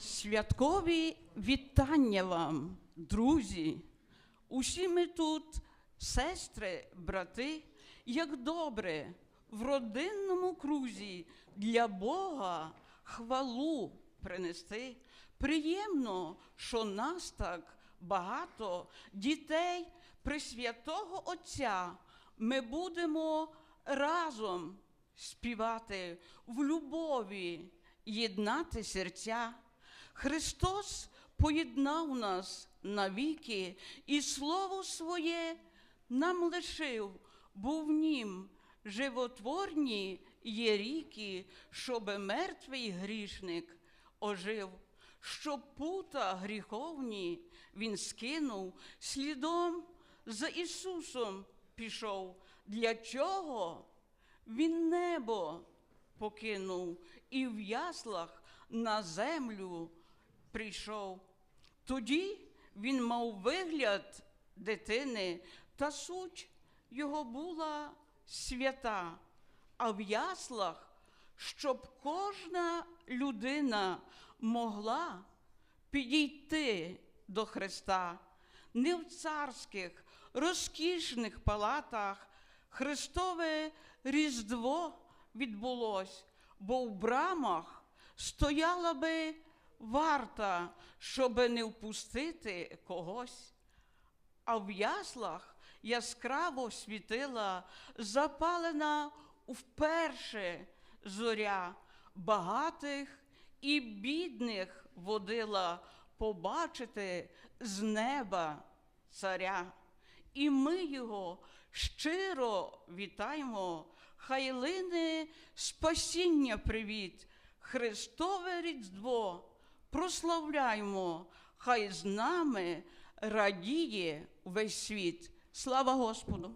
Святкові вітання вам, друзі. Усі ми тут, сестри, брати, як добре в родинному крузі для Бога хвалу принести. Приємно, що нас так багато дітей Пресвятого Отця. Ми будемо разом співати в любові, єднати серця. Христос поєднав нас навіки, і слово своє нам лишив, бо в нім животворні є ріки, щоби мертвий грішник ожив, щоб пута гріховні він скинув, слідом за Ісусом пішов. Для чого? Він небо покинув і в яслах на землю прийшов. Тоді він мав вигляд дитини, та суть його була свята, а в яслах, щоб кожна людина могла підійти до Христа, не в царських, розкішних палатах Христове Різдво відбулось, бо в брамах стояла би варта, щоби не впустити когось. А в яслах яскраво світила запалена вперше зоря, багатих і бідних водила побачити з неба царя. І ми його щиро вітаємо, хай лине спасіння привіт, Христове Різдво прославляємо, хай з нами радіє весь світ. Слава Господу!